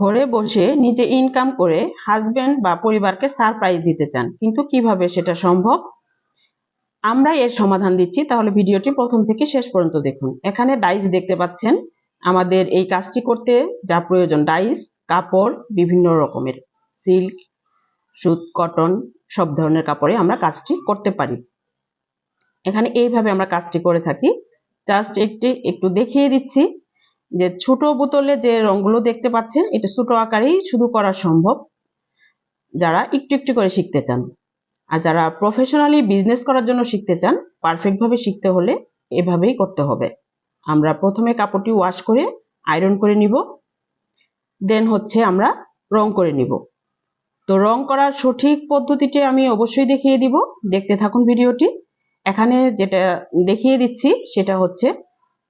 ঘরে বসে নিজে ইনকাম করে হাজবেন্ড বা পরিবারকে সারপ্রাইজ দিতে চান। কিন্তু কীভাবে সেটা সম্ভব? আমরা এর সমাধান দিচ্ছি। তাহলে ভিডিওটি প্রথম থেকে শেষ পর্যন্ত দেখুন। এখানে ডাইস দেখতে পাচ্ছেন। আমাদের এই কাজটি করতে যা প্রয়োজন ডাইস কাপড়, বিভিন্ন রকমের সিল্ক সুত কটন সব ধরনের কাপড়ে আমরা কাজটি করতে পারি। এখানে এইভাবে আমরা কাজটি করে থাকি। জাস্ট একটি, একটু দেখিয়ে দিচ্ছি। যে ছোট বোতলে যে রংগুলো দেখতে পাচ্ছেন, এটা ছোট আকারেই শুধু করা সম্ভব যারা একটু একটু করে শিখতে চান। আর যারা প্রফেশনালি বিজনেস করার জন্য শিখতে চান পারফেক্ট ভাবে শিখতে হলে এভাবেই করতে হবে। আমরা প্রথমে কাপড়টি ওয়াশ করে আয়রন করে নিব। দেন হচ্ছে আমরা রং করে নিব। তো রং করার সঠিক পদ্ধতিটি আমি অবশ্যই দেখিয়ে দিব। দেখতে থাকুন ভিডিওটি। এখানে যেটা দেখিয়ে দিচ্ছি, সেটা হচ্ছে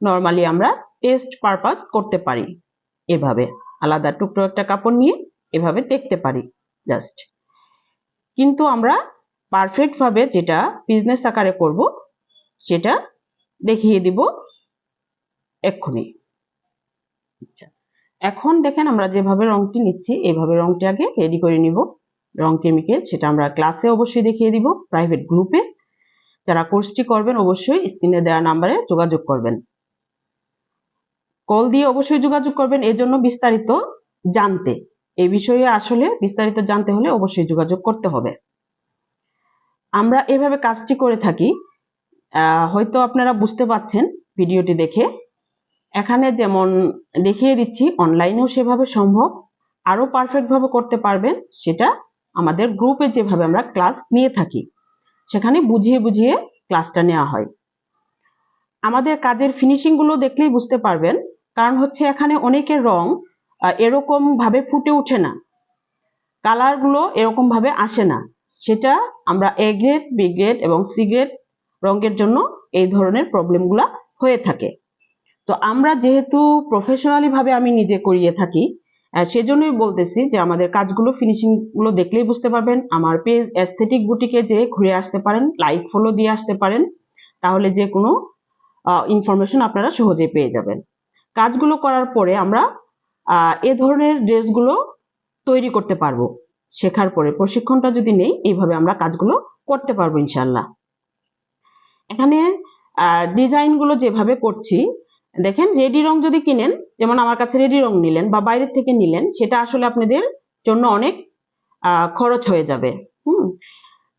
নর্মালি আমরা টেস্ট পারপাস করতে পারি। এভাবে আলাদা টুকরো একটা কাপড় নিয়ে এভাবে দেখতে পারি জাস্ট কিন্তু আমরা পারফেক্ট ভাবে যেটা বিজনেস আকারে করব, সেটা দেখিয়ে দিব এক্ষুনি। আচ্ছা এখন দেখেন আমরা যেভাবে রংটি নিচ্ছি এইভাবে রংটি আগে রেডি করে নিব। রং কেমিক্যাল সেটা আমরা ক্লাসে অবশ্যই দেখিয়ে দিব প্রাইভেট গ্রুপে যারা কোর্সটি করবেন, অবশ্যই স্ক্রিনে দেওয়া নাম্বারে যোগাযোগ করবেন। কল দিয়ে অবশ্যই যোগাযোগ করবেন, এজন্য বিস্তারিত জানতে। এই বিষয়ে আসলে বিস্তারিত জানতে হলে অবশ্যই যোগাযোগ করতে হবে। আমরা এভাবে কাজটি করে থাকি। হয়তো আপনারা বুঝতে পাচ্ছেন ভিডিওটি দেখে। এখানে যেমন দেখিয়ে দিচ্ছি, অনলাইনেও সেভাবে সম্ভব। আরও পারফেক্টভাবে করতে পারবেন, সেটা আমাদের গ্রুপে যেভাবে আমরা ক্লাস নিয়ে থাকি, সেখানে বুঝিয়ে বুঝিয়ে ক্লাসটা নেওয়া হয়। আমাদের কাজের ফিনিশিংগুলো দেখলেই বুঝতে পারবেন। কারণ হচ্ছে এখানে অনেকের রং এরকম ভাবে ফুটে ওঠে না। কালারগুলো এরকম ভাবে আসে না। সেটা আমরা এ গ্রেড বি গ্রেড এবং সি গ্রেড রঙের জন্য এই ধরনের প্রবলেমগুলো হয়ে থাকে। তো আমরা যেহেতু প্রফেশনালি ভাবে আমি নিজে করিয়ে থাকি সেজন্যই বলতেছি যে আমাদের কাজগুলো ফিনিশিংগুলো দেখলেই বুঝতে পারবেন। আমার পেজ অ্যাস্থেটিক বুটিকে যে ঘুরে আসতে পারেন লাইক ফলো দিয়ে আসতে পারেন, তাহলে যে কোনো ইনফরমেশন আপনারা সহজে পেয়ে যাবেন। কাজগুলো করার পরে আমরা এ ধরনের ড্রেসগুলো তৈরি করতে পারব। শেখার পরে, প্রশিক্ষণটা যদি নেই, এইভাবে আমরা কাজগুলো করতে পারব ইনশাল্লাহ এখানে ডিজাইনগুলো যেভাবে করছি, দেখেন রেডি রং যদি কিনেন, যেমন আমার কাছে রেডি রং নিলেন বা বাইরের থেকে নিলেন, সেটা আসলে আপনাদের জন্য অনেক খরচ হয়ে যাবে। হুম?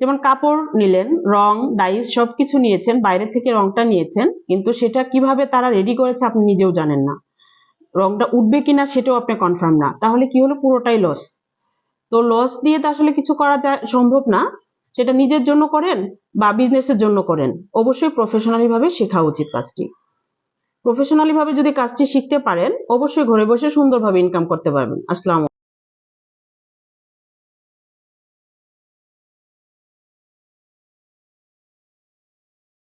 যেমন কাপড় নিলেন, রং ডাইস সব কিছু নিয়েছেন, বাইরে থেকে রংটা নিয়েছেন, কিন্তু সেটা কীভাবে তারা রেডি করেছে আপনি নিজেও জানেন না। রংটা উঠবে কিনা সেটাও আপনি কনফার্ম না। তাহলে কি হলো? পুরোটাই লস তো লস দিয়ে তো আসলে কিছু করা যায়, সম্ভব না। সেটা নিজের জন্য করেন বা বিজনেসের জন্য করেন। অবশ্যই প্রফেশনালি ভাবে শেখা উচিত কাজটি। প্রফেশনালি ভাবে যদি কাজটি শিখতে পারেন, অবশ্যই ঘরে বসে সুন্দরভাবে ইনকাম করতে পারবেন। আসসালাম